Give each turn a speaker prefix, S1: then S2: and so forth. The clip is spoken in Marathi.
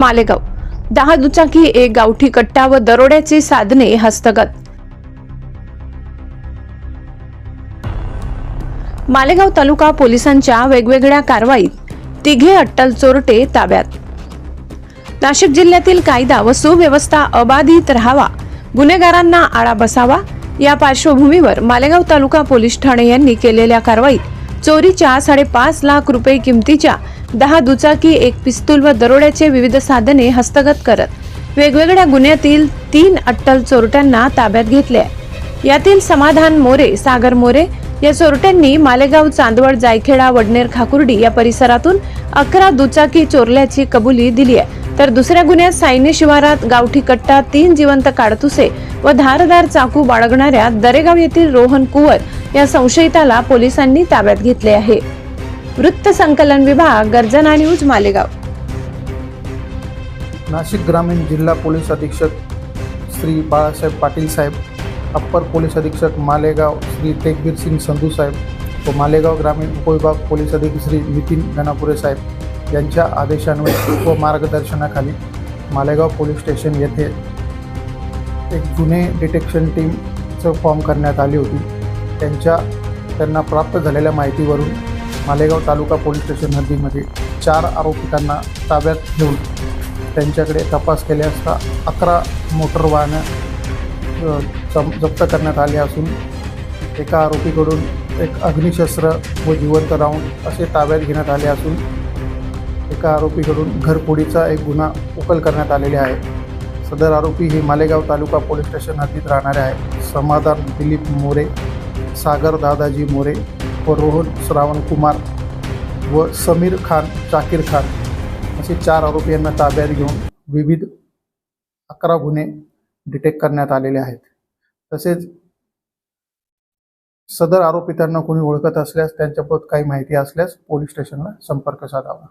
S1: मालेगाव. दहा दुचाकी एक गावठी कट्टा व दरोड्याची साधने हस्तगत. मालेगाव तालुका पोलिसांच्या वेगवेगळ्या कारवाईत तिघे अट्टल चोरटे ताब्यात. नाशिक जिल्ह्यातील कायदा व सुव्यवस्था अबाधित राहावा गुन्हेगारांना आळा बसावा या पार्श्वभूमीवर मालेगाव तालुका पोलीस ठाणे यांनी केलेल्या कारवाईत चोरीच्या साडेपाच लाख रुपये किमतीच्या दहा दुचाकी एक पिस्तूल व दरोड्याचे विविध साधने हस्तगत करत वेगवेगळ्या गुन्ह्यातील तीन अट्टल चोरट्यांना ताब्यात घेतले यातील समाधान मोरे सागर मोरे या चोरट्यांनी मालेगाव चांदवड जायखेडा वडनेर खाकुर्डी या परिसरातून अकरा दुचाकी चोरल्याची कबुली दिली आहे. तर दुसऱ्या गुन्ह्यात सायनी शिवारात गावठी कट्टा तीन जिवंत काडतुसे व धारदार चाकू बाळगणाऱ्या दरेगाव येथील रोहन कुवर या संशयिताला पोलिसांनी ताब्यात घेतले आहे. वृत्त संकलन विभाग गर्जना न्यूज मालेगाव.
S2: नाशिक ग्रामीण जिल्हा पोलीस अधीक्षक श्री बाळासाहेब पाटील साहेब अप्पर पोलीस अधीक्षक मालेगाव श्री तेगबीर सिंग संधू साहेब व मालेगाव ग्रामीण उपविभाग पोलीस अधीक्षक श्री नितीन गणापुरे साहेब यांच्या आदेशान्वये व मार्गदर्शनाखाली मालेगाव पोलीस स्टेशन येथे एक गुन्हे डिटेक्शन टीमचं फॉर्म करण्यात आली होती. त्यांच्या त्यांना प्राप्त झालेल्या माहितीवरून मालेगाव तालुका पोलीस स्टेशन हद्दीमध्ये चार आरोपितांना ताब्यात घेऊन त्यांच्याकडे तपास केले असता अकरा मोटर वाहनं जम जप्त करण्यात आले असून एका आरोपीकडून एक अग्निशस्त्र व जिवंत राऊंड असे ताब्यात घेण्यात आले असून एका आरोपीकडून घरफोडीचा एक गुन्हा उकल करण्यात आलेले आहे. सदर आरोपी हे मालेगाव तालुका पोलीस स्टेशन हद्दीत राहणारे आहे समाधान दिलीप मोरे सागर दादाजी मोरे व रोहन श्रावण कुमार व समीर खान जाकीर खान असे चार आरोपी यांना ताब्यात घेऊन विविध अकरा गुन्हे डिटेक्ट करण्यात आलेले आहेत. तसेच सदर आरोपितांना कोणी ओळखत असल्यास त्यांच्याबद्दल काही माहिती असल्यास पोलीस स्टेशनला संपर्क साधावा.